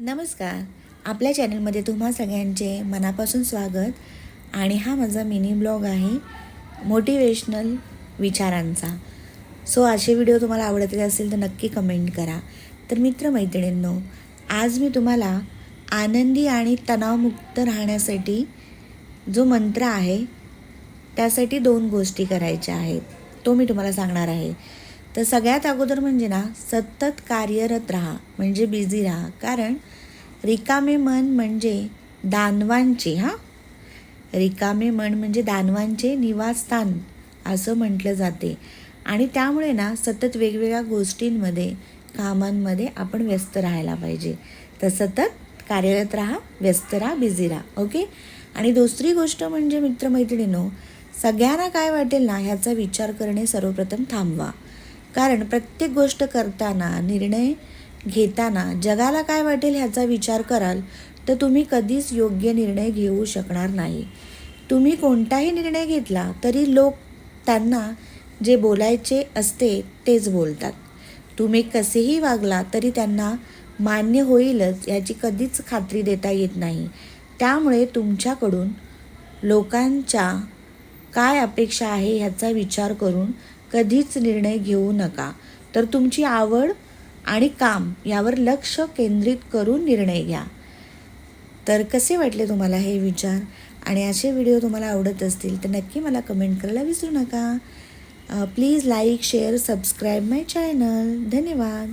नमस्कार. आपल्या चॅनलमध्ये तुम्हा सगळ्यांचे मनापासून स्वागत. आणि हा माझा मिनी ब्लॉग आहे मोटिवेशनल विचारांचा. सो असे व्हिडिओ तुम्हाला आवडतले असेल तर नक्की कमेंट करा. तर मित्रमैत्रिणींनो आज मी तुम्हाला आनंदी आणि तणावमुक्त राहण्यासाठी जो मंत्र आहे त्यासाठी दोन गोष्टी करायच्या आहेत. तो मी तुम्हाला सांगणार आहे. तर सगळ्यात अगोदर म्हणजे ना सतत कार्यरत राहा म्हणजे बिझी राहा. कारण रिकामे मन म्हणजे दानवांचे हां? रिकामे मन म्हणजे दानवांचे निवासस्थान असं म्हटलं जाते. आणि त्यामुळे ना सतत वेगवेगळ्या गोष्टींमध्ये कामांमध्ये आपण व्यस्त राहायला पाहिजे. तर सतत कार्यरत राहा व्यस्त राहा बिझी राहा ओके? आणि दुसरी गोष्ट म्हणजे मित्रमैत्रिणींनो सगळ्यांना काय वाटेल ना ह्याचा विचार करणे सर्वप्रथम थांबवा. कारण प्रत्येक गोष्ट करताना निर्णय घेताना जगाला काय वाटेल ह्याचा विचार कराल तर तुम्ही कधीच योग्य निर्णय घेऊ शकणार नाही. तुम्ही कोणताही निर्णय घेतला तरी लोक त्यांना जे बोलायचे असते तेच बोलतात. तुम्ही कसेही वागला तरी त्यांना मान्य होईलच याची कधीच खात्री देता येत नाही. त्यामुळे तुमच्याकडून लोकांच्या काय अपेक्षा आहे ह्याचा विचार करून कधीच निर्णय घेऊ नका. तर तुमची आवड आणि काम यावर लक्ष केंद्रित करून निर्णय घ्या. तर कसे वाटले तुम्हाला हे विचार? आणि असे व्हिडिओ तुम्हाला आवडत असतील तर नक्की मला कमेंट करायला विसरू नका. Please like share subscribe my channel. धन्यवाद.